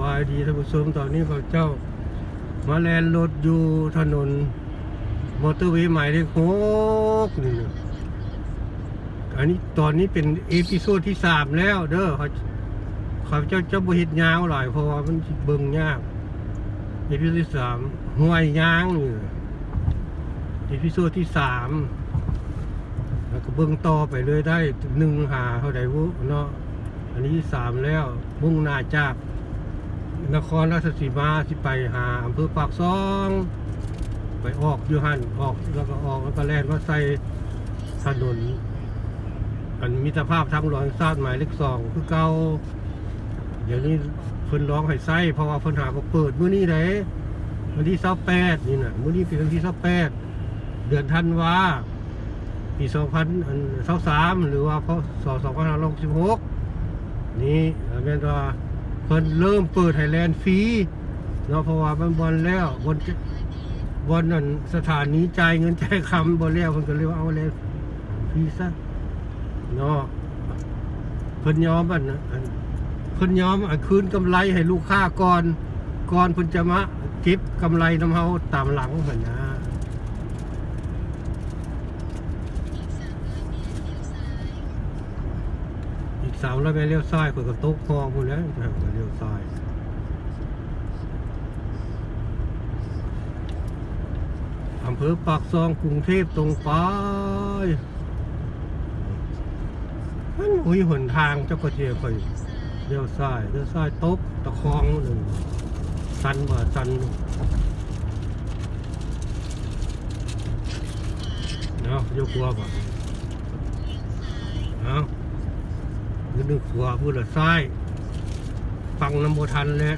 บายดีท่านผู้ชมตอนนี้เขาเจ้า มาแลนรถอยู่ถนน มอเตอร์เวย์ใหม่เลขหกนี่นะอันนี้ตอนนี้เป็นเอพิโซดที่สามแล้ว เด้อเขาเขาเจ้าเจ้าบริตยาวหลายเพราะว่ามันเบิ่งยากเอพิโซดที่สามห้วยยางนี่เอพิโซดที่สามแล้วก็เบิ่งต่อไปเลยได้หนึ่งหาเท่าใดวุเนาะอันนี้สามแล้วมุ่งหน้าจาก นครราชสีมาสิไปหาอำเภอปากซอง ไปออกยู่หันออกแล้วก็ออกแล้วก็แล่นว่าใส่ถนนอันมิตรภาพทางหลวงชาติหมายเลขสองคือเก่าเดี๋ยวนี้เพิ่นร้องให้ใส่เพราะว่าเพิ่นหาบ่เปิดมื้อนี้ไหนวันที่28นี่น่ะมื้อนี้เป็นวันที่28เดือนธันวาปี2023หรือว่าพศ2566นี่แม่นว่า เพิ่นเริ่มเปิดไทยแลนด์ฟรีเนาะเพราะว่ามันบอลแล้วบนบนนั่นสถานีจ่ายเงินจ่ายคำบอลแล้วเพิ่นก็เลยว่าเอาแล้วฟรีซะเนาะเพิ่นยอมอันนั้นอันเพิ่นยอมอันคืนกำไรให้ลูกค้าก่อนก่อนเพิ่นจะมาเก็บกำไรนำเฮาตามหลังเพิ่นนะอีก สามร้อยเมตรเลี้ยวซ้ายเพิ่นก็ตกคลองพุ่นแล้วเพิ่เลี้ยวซ้ายอำเภอปากซองกรุงเทพตรงไปมันหุยหนทางเจ้าก็เจียคอยเลี้ยวซ้ายเลี้ยวซ้ายตกตะคองหนึ่งสันบ่สันเนาะยกหัวบ่เอา นึกนึกขวาพูดละซ้าย ฟังน้ำโมทันเลย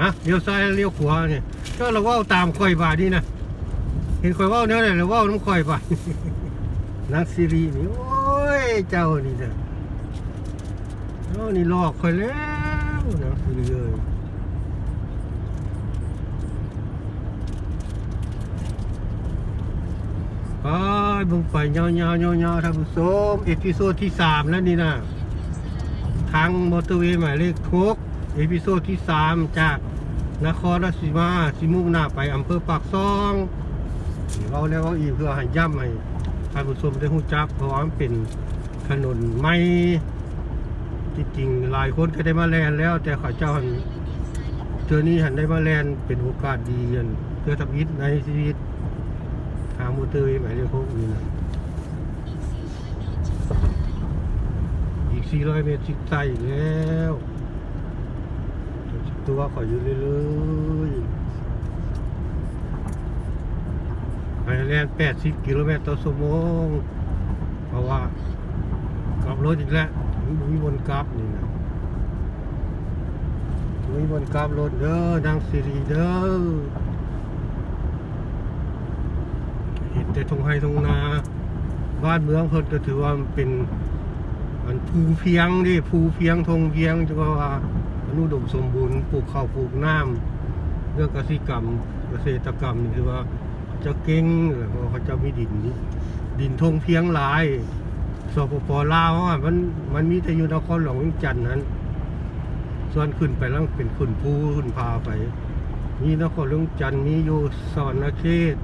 ฮะเลี้ยวซ้ายเลี้ยวขวาเนี่ยก็เราว่าตามคอยบาทนี่นะเห็นคอยว่าเนี่ยเลยเว่าน้ำคอยไปนักซีรีส์นี่โอ้ยเจ้านี่เด้อเอ้นี่หลอกคอยแล้วนักซีรีส์เลยไปบิ่งไปยาวๆยาวๆท่านผู้ชมเอพิโซดที่สามแล้วนี่นะ ทางมอเตอร์เวย์หมายเลขทกเอพิโซดที่สามจากนครราชสีมาสิมุ่งหน้าไปอำเภอปากซองเราแล้วก็อีเพื่อให้ย่ำให้ท่านผู้ชมได้รู้จักเพราะว่ามันเป็นถนนไม่ที่จริงหลายคนก็ได้มาแลนแล้ว แต่ข้าเจ้าหันเจอนี้หันได้มาแลนเป็นโอกาสดีอันเพื่อทำอิฐในชีวิตทางมอเตอร์เวย์หมายเลขหกนี่นะ 400 เมตรชิดใต้อีกแล้วตัวขออยู่เรื่อยๆไฮแลน80 กิโลเมตรต่อชั่วโมง เพราะว่ากลับรถอีกแล้วมีบนกลับนี่นะมีบนกลับรถเด้อนางสิริเด้อเห็นแต่ทงไฮทงนา บ้านเมืองเพิ่นก็ถือว่ามันเป็น มันภูเพียงดิภูเพียงทงเพียงจะว่าอนุดมสมบูรณ์ปลูกข้าวปลูกน้ำเรื่องเกษตรกรรมเกษตรกรรมนี่คือว่าจะเก่งเพราเขาจะมีดินดินทงเพียงหลายสปปลาวอะมันมันมีแต่อยู่นครหลวงวียงจันทน์นั้น ส่วนขึ้นไปแล้วเป็นขึ้นภูขึ้นพาไปมีนครหลวงจันทน์มีอยู่สอนนาเขต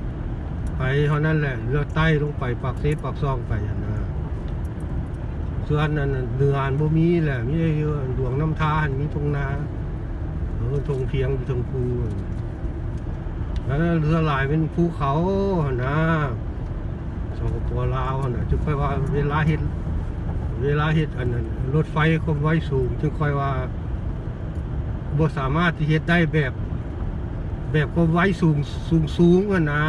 ไปเท่านั้นแหละเรือใต้ลงไปปากเซปากซองไปอะ นะส่วนนั้นเรืออันบ่มีแหละมีแต่อยู่หลวงน้ำทานมีทงนาเออทงเพียงทงภูแล้วเรือหลายเป็นภูเขาหั่นนะสองปปลาวนะจึงค่อยว่าเวลาเฮ็ดเวลาเฮ็ดอันนั้นรถไฟความไวสูงจึงค่อยว่าบ่สามารถที่เฮ็ดได้แบบ แบบความไวสูงสูงสูงอะนะ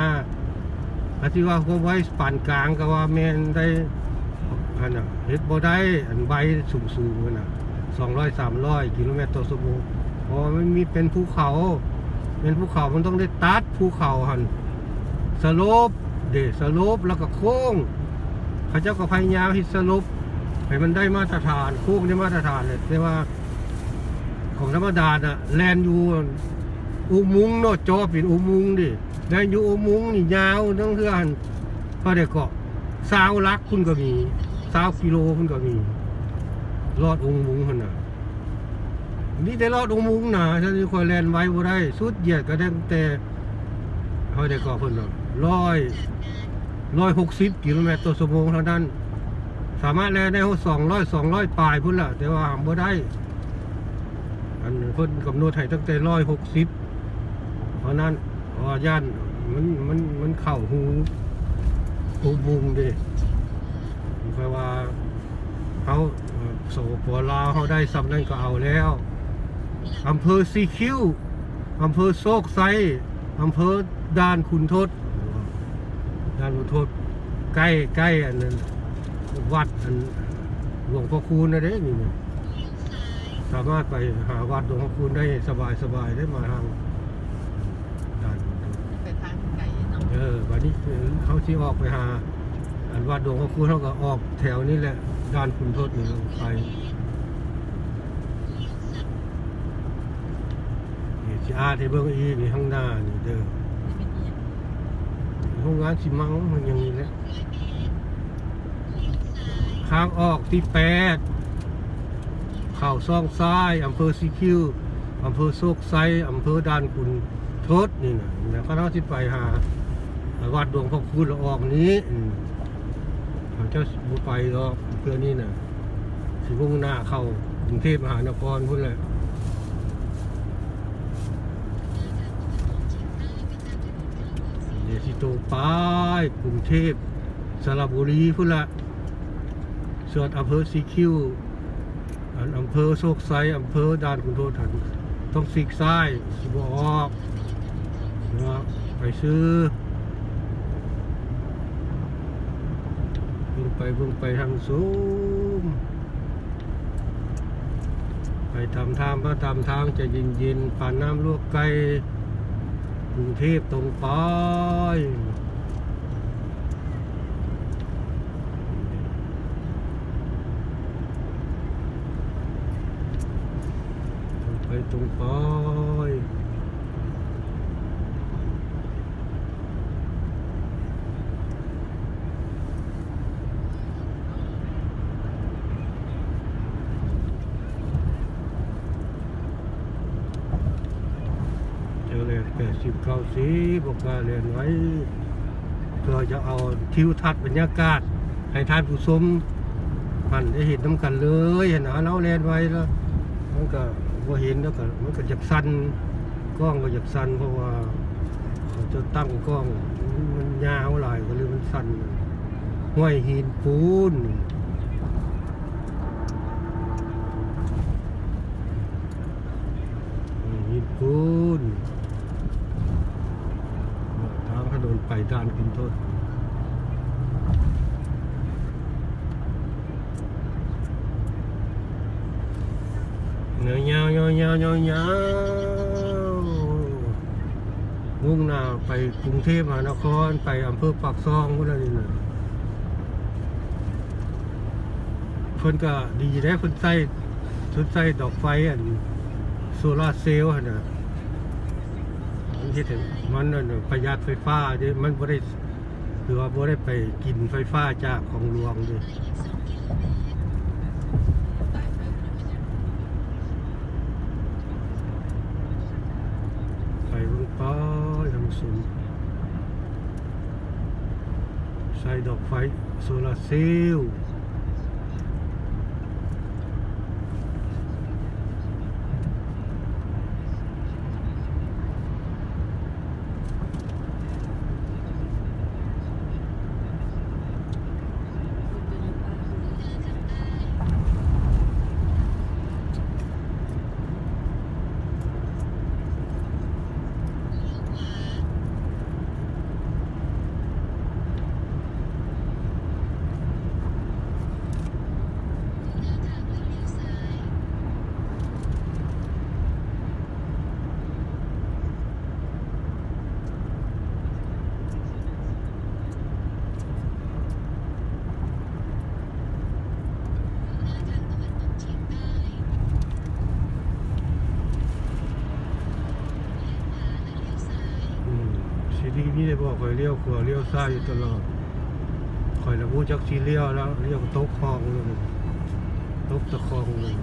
อันที่ว่าความไวปานกลางก็ว่าแม่นได้ อันน่ะเฮ็ดบ่ได้อันไวสูงสูงๆอะน่ะ200 300กิโลเมตรต่อชั่วโมงเพราะว่มันมีเป็นภูเขา เป็นภูเขามันต้องได้ตัดภูเขาหันสโลปเดสโลปแล้วก็โค้งเขาเจ้าก็พยายามให้สโลปให้มันได้มาตรฐานโค้งได้มาตรฐานเลยแต่ว่า ของธรรมดาน่ะแลนอยู่อุโมุงค์เนาะจอเป็นอุโมุงค์ดิแลนอยู่อุโมุงค์นี่ยาวตั้งเทื่อนพอได้เกาะสาวลักคุณก็มี สาวกิโลคุณก็มี รอดอุโมุงค์คนน่ะนี่แต่รอดองมุงหนาฉันคอยแลนไว้บ่ได้ สุดเหยียดก็ได้แต่เฮาได้ก่อเพิ่นว่าร้อยร้อยหกสิบกิโลเมตรต่อชั่วโมงเท่านั้น สามารถแลนได้สองร้อยสองร้อยปลายพุ่นละแต่ว่าบ่ได้ อันเพิ่นกำหนดให้ตั้งแต่ร้อยหกสิบเพราะนั้นเพราย่านมันมันมันเข้าหูหูบุง เดิแปลว่าเขาเอ่อโสปลาวเขาได้สำนั้นก็เอาแล้วอำเภอซีคิวอำเภอโซกไซอำเภอด่านขุนทดด่านขุนทดใกล้ใกล้อันนั้นวัดอันหลวงพ่อคูณนะเด้นี่เนี่ยสามารถไปหาวัดหลวงพ่อคูณได้สบายสบายได้มาทางด่านไปทางไก่เนาะเออวันนี้เขาที่ออกไปหา อันวัดหลวงพ่อคูณเขาก็ออกแถวนี้แหละด้านคุณทศนี่งไปนี่ที่อาที่เบิ้งอีนี่ข้างหน้านี่เด้อนี่เป็นอีหยังรงานสิมังมันย่างนี้แหละข้างออกที่แปดเข่าซ่องซ้ายอำเภอซีคิวอำเภอโซกไซอำเภอด่านคุณทศนี่นะแล้วก็เราที่ไปหาวัดหลวงพ่อคูณละออกนี้ เขาเจ้าบุไปหรอกเพื่อนี่นะสิมุ่งหน้าเข้ากรุงเทพมหานครพุ่นแหละเดี๋ยวสิโตไปกรุงเทพสระบุรีพุ่นละส่วนอำเภอสีคิ้วอำเภอโซกไซอำเภอด่านคุณโทษทันต้องสิกซ้ายสิบออกนะไปซื้อ เบิ่งไปเบิ่งไปทางสูงไปทำทางมาตามทางจะเย็นๆผ่านน้ำลวกไก่กรุงเทพตรงไปตรงไปตรงไปเจอเลยแปด สิบเก้าสิบอกว่าเรียนไว้เพื่อจะเอาทิวทัศน์บรรยากาศ ให้ท่านผู้ชมมันได้เห็นน้ำกันเลยเห็นเอาเราแลนไว้แล้วมันก็พอเห็นแล้วก็มันก็จะสั่นกล้องก็จะสั่นเพราะว่าเขาจะตั้งกล้องมันยาวหลายก็เลยมันสันห้วยหินปูนห้วหินปูน ทางถ นนไปด้านคุณทศเงาวยาวยาวยาวยามุ่งหน้าไปกรุงเทพมหานครไปอำเภอปากซองพวกนั้นนี่นะเพิ่นก็ดีได้เพิ่นใส่เพิ่นใส่ดอกไฟอันโซลาเซลล์นะ เฮ็ดให้มันนั่นประหยัดไฟฟ้าเดิมันบ่ได้คือว่าบ่ได้ไปกินไฟฟ้าจากของหลวงเดิตายไปเป็นอีหยังปเบิ่งไปทางสุนใส่ดอกไฟโซลาร์เซลล์อืมสิ ทีนี้ได้บอกคอยเลี้ยวขวาเลี้ยวซ้ายอยู่ตลอดคอยระบุจักซีเลี้ยวแล้วเลี้ยวตกคลองเลยตกตะคลองเลย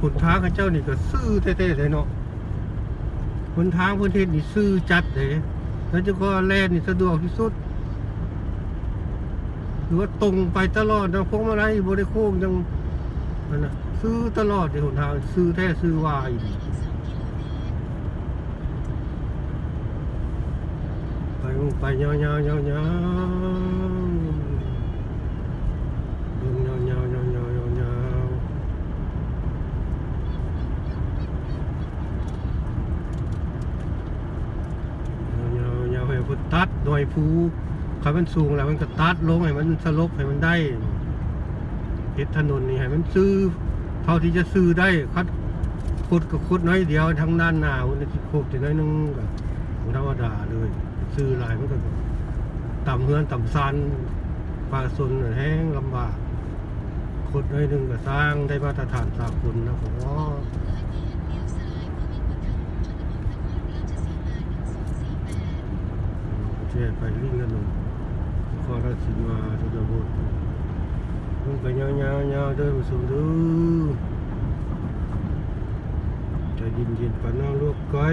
หนทางเขาเจ้านี่ก็ซื่อเต้ๆเลยเนาะหนทางพื้นที่นี่ซื่อจัดเลยแล้วเจะก็แล่นนี่สะดวกที่สุด หรือว่าตรงไปตลอดนะพวกมาลัยบริโภคยังมันนะซื้อตลอดในหนทางซื้อแท้ซื้อวายไปมุ่งไปยาวยาวยาวยาว ตัดหน่อยภูคันมันสูงแล้วมันก็ตัดลงให้มันสลบให้มันได้เฮ็ดถนนนี่ให้มันซื้อ เท่าที่จะซื้อได้คัดขุดก็ขุดน้อยเดียวทั้งด้านหน้าวันนี้ขุดแต่น้อยนึงก็บ่ธรรมดาเลย ซื้อลายมันก็ต่ำเฮือนต่ำซานปลาสนแห้งลำบากขุดน้อยนึงก็สร้างได้มาตรฐานสากลนะผมว่า เช่ไปลิงกันหนุ่มขอราชสีมาทุกบุตรมึงไปยาวๆๆเดินมาสู่ดูใจเย็นๆปานน้องลูกไก่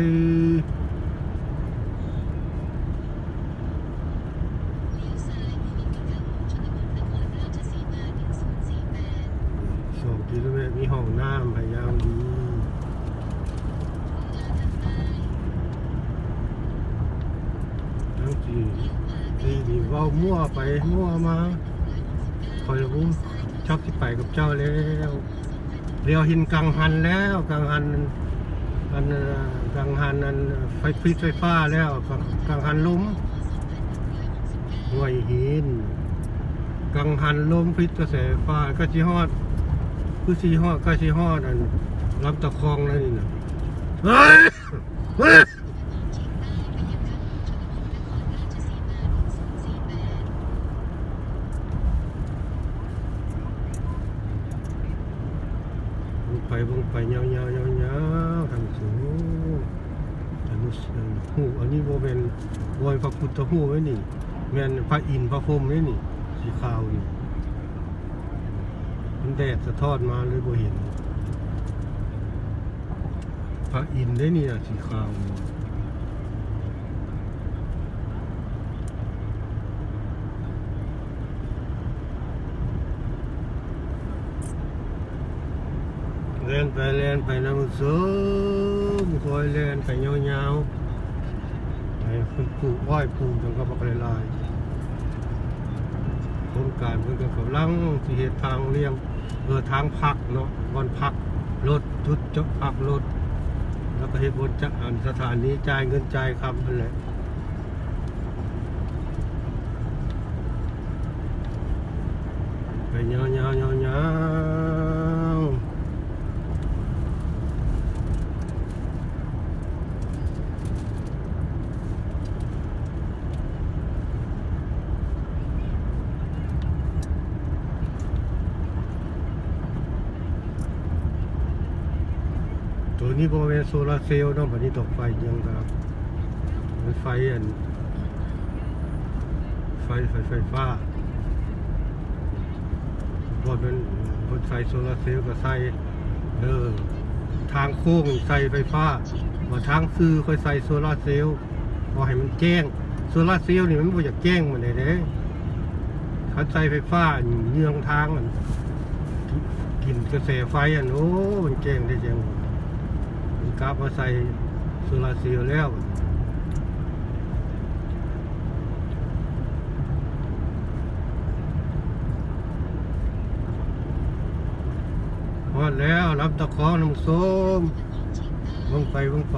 ไปมั่วมาคอยรู้ชอบที่ไปกับเจ้าแล้วเรียวหินกังหันแล้วกังหันอันกังหันอันไฟฟิตไฟฟ้าแล้วกังกังหันล้มห่วยหินกังหันลมพิษกระแสไฟฟ้าก็ชีฮอดคือชีฮอดก็ชีฮอดอันลำตะคองนั่นนี่นะเฮ้ยเฮ้ยวง ไปวงไปยาวยาวยาวยาวทางสูงอันนี้หูอันนี้โบเป็นวอยพระพุทธหูไว้นี่แมนพระอินทร์พระพรหมไว้นี่ สีขาวนี่มันแดดสะท้อนมาเลยโบเห็น พระอินทร์ได้นี่สีขาวนี่ เล่นไปเล่นไปน้ำส้มคอยเล่นไปยาวๆไปคุณปลูกอ้อยปลูกจนก็บักลายๆโครงการเพิ่นก็กำลังสิเฮ็ดทางเลี้ยงเออทางพักเนาะวันพักรถจุดจบพักรถแล้วก็เฮ็ดบนจะอันสถานีจ่ายเงินจ่ายคำนั่นแหละไปยาวๆยาวๆ ตัวนี้บริเวณโซลาร์เซลล์เนาะบัดนี้ตกไฟยังครับไฟอันไฟไฟไฟฟ้าบนเป็นบนใส่โซลาร์เซลล์ก็ใส่เออทางโค้งใส่ไฟฟ้าว่าทางซื้อค่อยใส่โซลาร์เซลล์พอให้มันแจ้งโซลาร์เซลล์นี่มันบ่อยากแจ้งมันเลยเด้เขาใส่ไฟฟ้าเยืองทางมันกินกระแสไฟอันโอ้มันแจ้งได้แจ้ง กราฟมาใส่โซลาร์เซลล์แล้วฮอดแล้วรับตะคองน้ำส้มลงไปลงไป